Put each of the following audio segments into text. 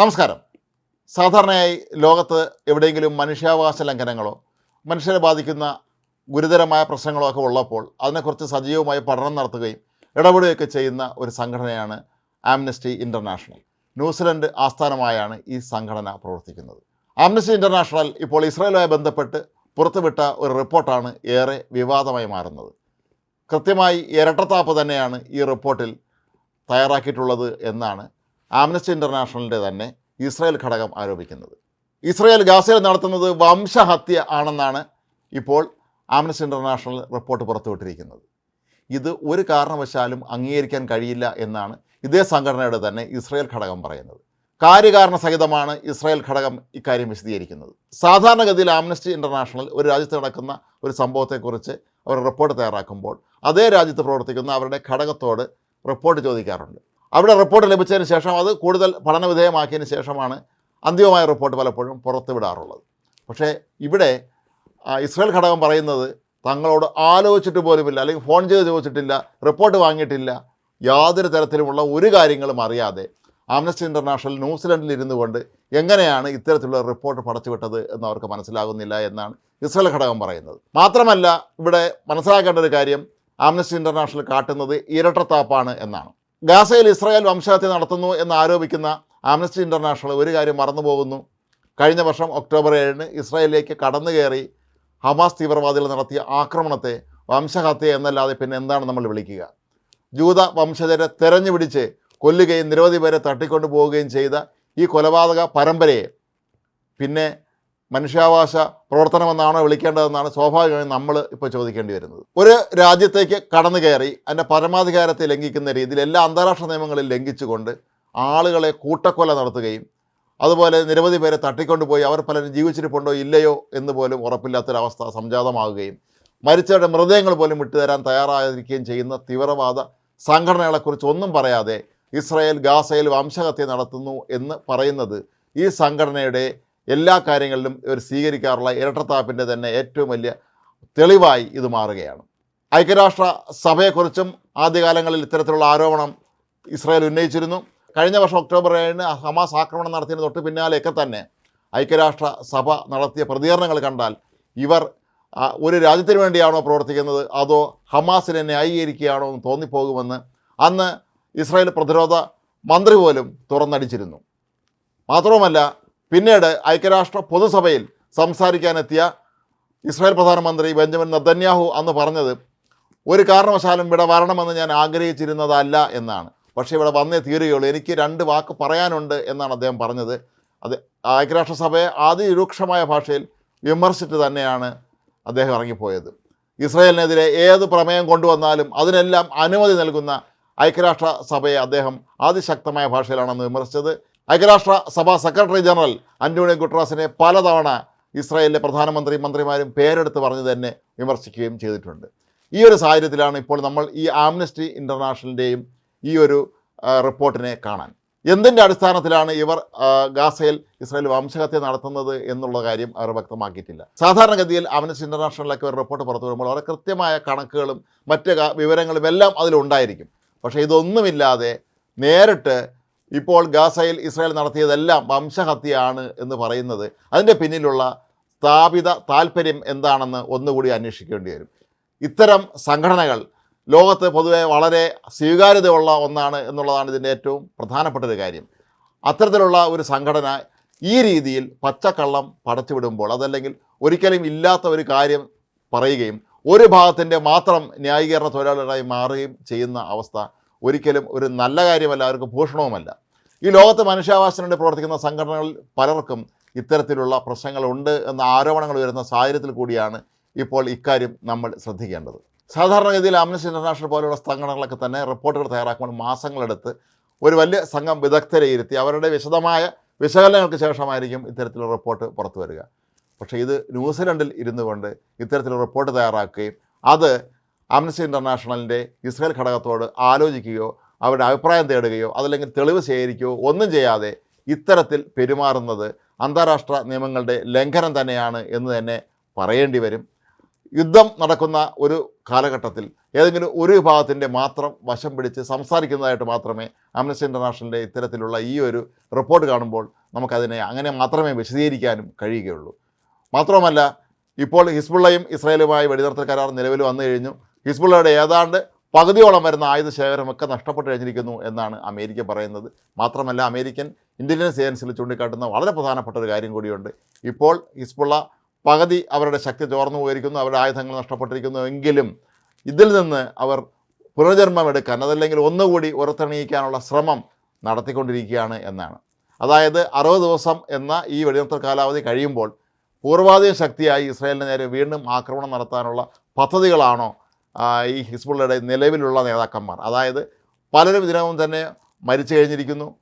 നമസ്കാരം. സാധാരണയായി ലോകത്ത് എവിടെയെങ്കിലും മനുഷ്യാവകാശ ലംഘനങ്ങളോ മനുഷ്യരെ ബാധിക്കുന്ന ഗുരുതരമായ പ്രശ്നങ്ങളോ ഒക്കെ ഉള്ളപ്പോൾ അതിനെക്കുറിച്ച് സജീവമായി പഠനം നടത്തുകയും ഇടപെടുകയൊക്കെ ചെയ്യുന്ന ഒരു സംഘടനയാണ് ആംനസ്റ്റി ഇന്റർനാഷണൽ ന്യൂസിലൻഡ് ആസ്ഥാനമായാണ് ഈ സംഘടന പ്രവർത്തിക്കുന്നത്. ആംനസ്റ്റി ഇന്റർനാഷണൽ ഇപ്പോൾ ഇസ്രായേലുമായി ബന്ധപ്പെട്ട് പുറത്തുവിട്ട ഒരു റിപ്പോർട്ടാണ് ഏറെ വിവാദമായി മാറുന്നത്. കൃത്യമായി ഇരട്ടത്താപ്പ് തന്നെയാണ് ഈ റിപ്പോർട്ടിൽ തയ്യാറാക്കിയിട്ടുള്ളത് എന്നാണ് ആംനസ്റ്റി ഇന്റർനാഷണലിന്റെ തന്നെ ഇസ്രായേൽ ഘടകം ആരോപിക്കുന്നത്. ഇസ്രായേൽ ഗാസയിൽ നടത്തുന്നത് വംശഹത്യ ആണെന്നാണ് ഇപ്പോൾ ആംനസ്റ്റി ഇന്റർനാഷണൽ റിപ്പോർട്ട് പുറത്തുവിട്ടിരിക്കുന്നത്. ഇത് ഒരു കാരണവശാലും അംഗീകരിക്കാൻ കഴിയില്ല എന്നാണ് ഇതേ സംഘടനയുടെ തന്നെ ഇസ്രായേൽ ഘടകം പറയുന്നത്. കാര്യകാരണ സഹിതമാണ് ഇസ്രായേൽ ഘടകം ഇക്കാര്യം വിശദീകരിക്കുന്നത്. സാധാരണഗതിയിൽ ആംനസ്റ്റി ഇന്റർനാഷണൽ ഒരു രാജ്യത്ത് നടക്കുന്ന ഒരു സംഭവത്തെക്കുറിച്ച് അവർ റിപ്പോർട്ട് തയ്യാറാക്കുമ്പോൾ അതേ രാജ്യത്ത് പ്രവർത്തിക്കുന്ന അവരുടെ ഘടകത്തോട് റിപ്പോർട്ട് ചോദിക്കാറുണ്ട്. അവിടെ റിപ്പോർട്ട് ലഭിച്ചതിന് ശേഷം അത് കൂടുതൽ പഠനവിധേയമാക്കിയതിന് ശേഷമാണ് അന്തിമമായ റിപ്പോർട്ട് പലപ്പോഴും പുറത്തുവിടാറുള്ളത് പക്ഷേ ഇവിടെ ഇസ്രയേൽ ഘടകം പറയുന്നത് തങ്ങളോട് ആലോചിച്ചിട്ട് പോലുമില്ല അല്ലെങ്കിൽ ഫോൺ ചെയ്ത് ചോദിച്ചിട്ടില്ല റിപ്പോർട്ട് വാങ്ങിയിട്ടില്ല യാതൊരു തരത്തിലുമുള്ള ഒരു കാര്യങ്ങളും അറിയാതെ ആംനസ്റ്റി ഇന്റർനാഷണൽ ന്യൂസിലൻഡിൽ ഇരുന്നു കൊണ്ട് എങ്ങനെയാണ് ഇത്തരത്തിലുള്ള റിപ്പോർട്ട് പടച്ചുവിട്ടത് എന്ന് അവർക്ക് മനസ്സിലാകുന്നില്ല എന്നാണ് ഇസ്രായേൽ ഘടകം പറയുന്നത്. മാത്രമല്ല ഇവിടെ മനസ്സിലാക്കേണ്ട ഒരു കാര്യം ആംനസ്റ്റി ഇന്റർനാഷണൽ കാട്ടുന്നത് ഇരട്ടത്താപ്പാണ് എന്നാണ്. ഗാസയിൽ ഇസ്രായേൽ വംശഹത്യ നടത്തുന്നു എന്ന് ആരോപിക്കുന്ന ആംനസ്റ്റി ഇന്റർനാഷണൽ ഒരു കാര്യം മറന്നുപോകുന്നു. കഴിഞ്ഞ വർഷം ഒക്ടോബർ ഏഴിന് ഇസ്രായേലിലേക്ക് കടന്നു കയറി ഹമാസ് തീവ്രവാദികൾ നടത്തിയ ആക്രമണത്തെ വംശഹത്യ എന്നല്ലാതെ പിന്നെ എന്താണ് നമ്മൾ വിളിക്കുക? ജൂത വംശജരെ തെരഞ്ഞു പിടിച്ച് കൊല്ലുകയും നിരവധി പേരെ തട്ടിക്കൊണ്ടു പോവുകയും ചെയ്ത ഈ കൊലപാതക പരമ്പരയെ പിന്നെ മനുഷ്യാവകാശ പ്രവർത്തനമെന്നാണ് വിളിക്കേണ്ടതെന്നാണ് സ്വാഭാവികമായും നമ്മൾ ഇപ്പോൾ ചോദിക്കേണ്ടി വരുന്നത്. ഒരു രാജ്യത്തേക്ക് കടന്നു കയറി അതിന്റെ പരമാധികാരത്തെ ലംഘിക്കുന്ന രീതിയിൽ എല്ലാ അന്താരാഷ്ട്ര നിയമങ്ങളും ലംഘിച്ചുകൊണ്ട് ആളുകളെ കൂട്ടക്കൊല നടത്തുകയും അതുപോലെ നിരവധി പേരെ തട്ടിക്കൊണ്ടുപോയി അവർ പലരും ജീവിച്ചിരിപ്പുണ്ടോ ഇല്ലയോ എന്ന് പോലും ഉറപ്പില്ലാത്തൊരവസ്ഥ സംജാതമാകുകയും മരിച്ചവരുടെ മൃതദേഹങ്ങൾ പോലും വിട്ടുതരാൻ തയ്യാറായിരിക്കുകയും ചെയ്യുന്ന തീവ്രവാദ സംഘടനകളെക്കുറിച്ച് ഒന്നും പറയാതെ ഇസ്രായേൽ ഗാസയിൽ വംശഹത്യ നടത്തുന്നു എന്ന് പറയുന്നത് ഈ സംഘടനയുടെ എല്ലാ കാര്യങ്ങളിലും ഇവർ സ്വീകരിക്കാറുള്ള ഇരട്ടത്താപ്പിന്റെ തന്നെ ഏറ്റവും വലിയ തെളിവായി ഇത് മാറുകയാണ്. ഐക്യരാഷ്ട്ര സഭയെക്കുറിച്ചും ആദ്യകാലങ്ങളിൽ ഇത്തരത്തിലുള്ള ആരോപണം ഇസ്രായേൽ ഉന്നയിച്ചിരുന്നു. കഴിഞ്ഞ വർഷം ഒക്ടോബർ ഏഴിന് ഹമാസ് ആക്രമണം നടത്തിയതിന് തൊട്ട് പിന്നാലെയൊക്കെ തന്നെ ഐക്യരാഷ്ട്ര സഭ നടത്തിയ പ്രതികരണങ്ങൾ കണ്ടാൽ ഇവർ ഒരു രാജ്യത്തിന് വേണ്ടിയാണോ പ്രവർത്തിക്കുന്നത്? അതോ ഹമാസിനെ ന്യായീകരിക്കുകയാണോ എന്ന് തോന്നിപ്പോകുമെന്ന് അന്ന് ഇസ്രായേൽ പ്രതിരോധ മന്ത്രി പോലും തുറന്നടിച്ചിരുന്നു. മാത്രവുമല്ല പിന്നീട് ഐക്യരാഷ്ട്ര പൊതുസഭയിൽ സംസാരിക്കാനെത്തിയ ഇസ്രായേൽ പ്രധാനമന്ത്രി ബെഞ്ചമിൻ നദന്യാഹു അന്ന് പറഞ്ഞത് ഒരു കാരണവശാലും ഇവിടെ വരണമെന്ന് ഞാൻ ആഗ്രഹിച്ചിരുന്നതല്ല എന്നാണ്. പക്ഷേ ഇവിടെ വന്നേ തീരുകയുള്ളൂ. എനിക്ക് രണ്ട് വാക്ക് പറയാനുണ്ട് എന്നാണ് അദ്ദേഹം പറഞ്ഞത്. അത് ഐക്യരാഷ്ട്രസഭയെ അതിരൂക്ഷമായ ഭാഷയിൽ വിമർശിച്ചിട്ട് തന്നെയാണ് അദ്ദേഹം ഇറങ്ങിപ്പോയത്. ഇസ്രായേലിനെതിരെ ഏത് പ്രമേയം കൊണ്ടുവന്നാലും അതിനെല്ലാം അനുമതി നൽകുന്ന ഐക്യരാഷ്ട്ര സഭയെ അദ്ദേഹം അതിശക്തമായ ഭാഷയിലാണെന്ന് വിമർശിച്ചത്. ഐക്യരാഷ്ട്ര സഭാ സെക്രട്ടറി ജനറൽ അന്റോണിയോ ഗുട്രാസിനെ പലതവണ ഇസ്രായേലിലെ പ്രധാനമന്ത്രി മന്ത്രിമാരും പേരെടുത്ത് പറഞ്ഞു തന്നെ വിമർശിക്കുകയും ചെയ്തിട്ടുണ്ട്. ഈ ഒരു സാഹചര്യത്തിലാണ് ഇപ്പോൾ നമ്മൾ ഈ ആംനസ്റ്റി ഇന്റർനാഷണലിന്റെയും ഈ ഒരു റിപ്പോർട്ടിനെ കാണാൻ. എന്തിന്റെ അടിസ്ഥാനത്തിലാണ് ഇവർ ഗാസയിൽ ഇസ്രായേൽ വംശഹത്യ നടത്തുന്നത് എന്നുള്ള കാര്യം അവർ വ്യക്തമാക്കിയിട്ടില്ല. സാധാരണഗതിയിൽ ആംനസ്റ്റി ഇന്റർനാഷണലിലൊക്കെ ഒരു റിപ്പോർട്ട് പുറത്തു വരുമ്പോൾ വളരെ കൃത്യമായ കണക്കുകളും മറ്റ് വിവരങ്ങളും എല്ലാം അതിലുണ്ടായിരിക്കും. പക്ഷേ ഇതൊന്നുമില്ലാതെ നേരിട്ട് ഇപ്പോൾ ഗാസയിൽ ഇസ്രായേൽ നടത്തിയതെല്ലാം വംശഹത്യയാണ് എന്ന് പറയുന്നത്. അതിന്റെ പിന്നിലുള്ള സ്ഥാപിത താല്പര്യം എന്താണെന്ന് ഒന്നുകൂടി അന്വേഷിക്കേണ്ടി വരും. ഇത്തരം സംഘടനകൾ ലോകത്ത് പൊതുവെ വളരെ സ്വീകാര്യതയുള്ള ഒന്നാണ് എന്നുള്ളതാണ് ഇതിന്റെ ഏറ്റവും പ്രധാനപ്പെട്ട ഒരു കാര്യം. അത്തരത്തിലുള്ള ഒരു സംഘടന ഈ രീതിയിൽ പച്ചക്കള്ളം പടച്ചുവിടുമ്പോൾ അതല്ലെങ്കിൽ ഒരിക്കലും ഇല്ലാത്ത ഒരു കാര്യം പറയുകയും ഒരു ഭാഗത്തിന്റെ മാത്രം ന്യായീകരണ തൊഴിലാളികളായി മാറുകയും ചെയ്യുന്ന അവസ്ഥ ഒരിക്കലും ഒരു നല്ല കാര്യമല്ല അവർക്ക് ഭൂഷണവുമല്ല. ഈ ലോകത്ത് മനുഷ്യാവകാശത്തിന് വേണ്ടി പ്രവർത്തിക്കുന്ന സംഘടനകളിൽ പലർക്കും ഇത്തരത്തിലുള്ള പ്രശ്നങ്ങളുണ്ട് എന്ന ആരോപണങ്ങൾ വരുന്ന സാഹചര്യത്തിൽ കൂടിയാണ് ഇപ്പോൾ ഇക്കാര്യം നമ്മൾ ശ്രദ്ധിക്കേണ്ടത്. സാധാരണഗതിയിൽ ആംനസ് ഇന്റർനാഷണൽ പോലെയുള്ള സംഘടനകളൊക്കെ തന്നെ റിപ്പോർട്ടുകൾ തയ്യാറാക്കുമ്പോൾ മാസങ്ങളെടുത്ത് ഒരു വലിയ സംഘം വിദഗ്ധരെ ഇരുത്തി അവരുടെ വിശദമായ വിശകലനങ്ങൾക്ക് ശേഷമായിരിക്കും ഇത്തരത്തിലുള്ള റിപ്പോർട്ട് പുറത്തു വരിക. പക്ഷേ ഇത് ന്യൂസിലൻഡിൽ ഇരുന്നു കൊണ്ട് ഇത്തരത്തിലുള്ള റിപ്പോർട്ട് തയ്യാറാക്കുകയും അത് ആംനസ്റ്റി ഇന്റർനാഷണലിന്റെ ഇസ്രായേൽ ഘടകത്തോട് ആലോചിക്കുകയോ അവരുടെ അഭിപ്രായം തേടുകയോ അതല്ലെങ്കിൽ തെളിവ് ശേഖരിക്കുകയോ ഒന്നും ചെയ്യാതെ ഇത്തരത്തിൽ പെരുമാറുന്നത് അന്താരാഷ്ട്ര നിയമങ്ങളുടെ ലംഘനം തന്നെയാണ് എന്ന് തന്നെ പറയേണ്ടി വരും. യുദ്ധം നടക്കുന്ന ഒരു കാലഘട്ടത്തിൽ ഏതെങ്കിലും ഒരു വിഭാഗത്തിന്റെ മാത്രം വശം പിടിച്ച് സംസാരിക്കുന്നതായിട്ട് മാത്രമേ ആംനസ്റ്റി ഇന്റർനാഷണലിന്റെ ഇത്തരത്തിലുള്ള ഈ ഒരു റിപ്പോർട്ട് കാണുമ്പോൾ നമുക്കതിനെ അങ്ങനെ മാത്രമേ വിശദീകരിക്കാനും കഴിയുകയുള്ളൂ. മാത്രവുമല്ല ഇപ്പോൾ ഹിസ്ബുള്ളയും ഇസ്രായേലുമായി വെടിനിർത്തൽ കരാർ നിലവിൽ വന്നു കഴിഞ്ഞു. ഹിസ്ബുള്ളയുടെ ഏതാണ്ട് പകുതിയോളം വരുന്ന ആയുധ ശേഖരമൊക്കെ നഷ്ടപ്പെട്ട് കഴിഞ്ഞിരിക്കുന്നു എന്നാണ് അമേരിക്ക പറയുന്നത്. മാത്രമല്ല അമേരിക്കൻ ഇന്റലിജൻസ് ഏജൻസിൽ ചൂണ്ടിക്കാട്ടുന്ന വളരെ പ്രധാനപ്പെട്ട ഒരു കാര്യം കൂടിയുണ്ട്. ഇപ്പോൾ ഹിസ്ബുള്ള പകുതി അവരുടെ ശക്തി ചോർന്നു പോയിരിക്കുന്നു അവരുടെ ആയുധങ്ങൾ നഷ്ടപ്പെട്ടിരിക്കുന്നു എങ്കിലും ഇതിൽ നിന്ന് അവർ പുനർജന്മം എടുക്കാൻ അതല്ലെങ്കിൽ ഒന്നുകൂടി ഉറത്തെണീക്കാനുള്ള ശ്രമം നടത്തിക്കൊണ്ടിരിക്കുകയാണ് എന്നാണ്. അതായത് അറുപത് ദിവസം എന്ന ഈ വെടിനിർത്തൽ കാലാവധി കഴിയുമ്പോൾ പൂർവാധികം ശക്തിയായി ഇസ്രായേലിന് നേരെ വീണ്ടും ആക്രമണം നടത്താനുള്ള പദ്ധതികളാണോ ഈ ഹിസ്ബുള്ളയുടെ നിലവിലുള്ള നേതാക്കന്മാർ. അതായത് പലരും ഇതിനകം തന്നെ മരിച്ചു കഴിഞ്ഞിരിക്കുന്നു.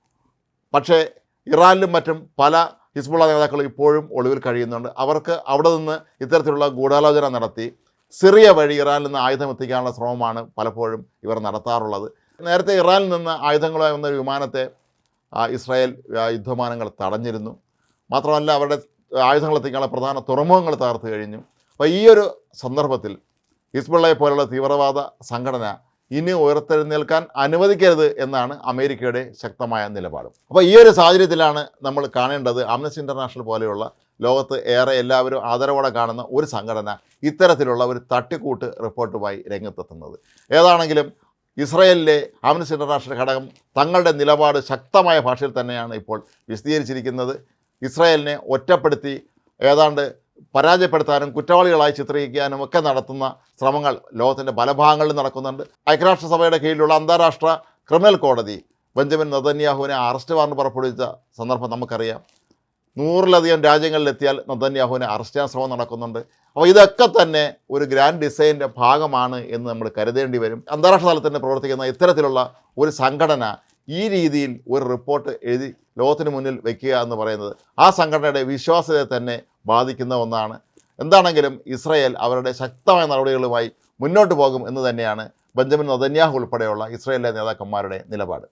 പക്ഷേ ഇറാനിലും മറ്റും പല ഹിസ്ബുള്ള നേതാക്കൾ ഇപ്പോഴും ഒളിവിൽ കഴിയുന്നുണ്ട്. അവർക്ക് അവിടെ നിന്ന് ഇത്തരത്തിലുള്ള ഗൂഢാലോചന നടത്തി സിറിയ വഴി ഇറാനിൽ നിന്ന് ആയുധം എത്തിക്കാനുള്ള ശ്രമമാണ് പലപ്പോഴും ഇവർ നടത്താറുള്ളത്. നേരത്തെ ഇറാനിൽ നിന്ന് ആയുധങ്ങളുമായി വന്ന വിമാനത്തെ ഇസ്രായേൽ യുദ്ധമാനങ്ങൾ തടഞ്ഞിരുന്നു. മാത്രമല്ല അവരുടെ ആയുധങ്ങൾ എത്തിക്കാനുള്ള പ്രധാന തുറമുഖങ്ങൾ തകർത്ത് കഴിഞ്ഞു. അപ്പോൾ ഈ ഒരു സന്ദർഭത്തിൽ ഹിസ്ബുള്ളയെ പോലുള്ള തീവ്രവാദ സംഘടന ഇനി ഉയർത്തെഴുന്നേൽക്കാൻ അനുവദിക്കരുത് എന്നാണ് അമേരിക്കയുടെ ശക്തമായ നിലപാട്. അപ്പോൾ ഈ ഒരു സാഹചര്യത്തിലാണ് നമ്മൾ കാണേണ്ടത് ആംനസ് ഇന്റർനാഷണൽ പോലെയുള്ള ലോകത്ത് ഏറെ എല്ലാവരും ആദരവോടെ കാണുന്ന ഒരു സംഘടന ഇത്തരത്തിലുള്ള ഒരു തട്ടിക്കൂട്ട് റിപ്പോർട്ടുമായി രംഗത്തെത്തുന്നത്. ഏതാണെങ്കിലും ഇസ്രയേലിലെ ആംനസ് ഇന്റർനാഷണൽ ഘടകം തങ്ങളുടെ നിലപാട് ശക്തമായ ഭാഷയിൽ തന്നെയാണ് ഇപ്പോൾ വിശദീകരിച്ചിരിക്കുന്നത്. ഇസ്രയേലിനെ ഒറ്റപ്പെടുത്തി ഏതാണ്ട് പരാജയപ്പെടുത്താനും കുറ്റവാളികളായി ചിത്രീകരിക്കാനും ഒക്കെ നടത്തുന്ന ശ്രമങ്ങൾ ലോകത്തിന്റെ പല ഭാഗങ്ങളിൽ നടക്കുന്നുണ്ട്. ഐക്യരാഷ്ട്രസഭയുടെ കീഴിലുള്ള അന്താരാഷ്ട്ര ക്രിമിനൽ കോടതി ബെഞ്ചമിൻ നദന്യാഹുവിനെ അറസ്റ്റ് വാറണ്ട് പുറപ്പെടുവിച്ച സന്ദർഭം നമുക്കറിയാം. നൂറിലധികം രാജ്യങ്ങളിലെത്തിയാൽ നദന്യാഹുവിനെ അറസ്റ്റ് ചെയ്യാൻ ശ്രമം നടക്കുന്നുണ്ട്. അപ്പോൾ ഇതൊക്കെ തന്നെ ഒരു ഗ്രാൻഡ് ഡിസൈന്റെ ഭാഗമാണ് എന്ന് നമ്മൾ കരുതേണ്ടി വരും. അന്താരാഷ്ട്ര തലത്തിൽ തന്നെ പ്രവർത്തിക്കുന്ന ഇത്തരത്തിലുള്ള ഒരു സംഘടന ഈ രീതിയിൽ ഒരു റിപ്പോർട്ട് എഴുതി ലോകത്തിന് മുന്നിൽ വയ്ക്കുക എന്ന് പറയുന്നത് ആ സംഘടനയുടെ വിശ്വാസ്യത തന്നെ ബാധിക്കുന്ന ഒന്നാണ്. എന്താണെങ്കിലും ഇസ്രയേൽ അവരുടെ ശക്തമായ നടപടികളുമായി മുന്നോട്ട് പോകും എന്ന് തന്നെയാണ് ബെഞ്ചമിൻ നദന്യാഹു ഉൾപ്പെടെയുള്ള ഇസ്രയേലിലെ നേതാക്കന്മാരുടെ നിലപാട്.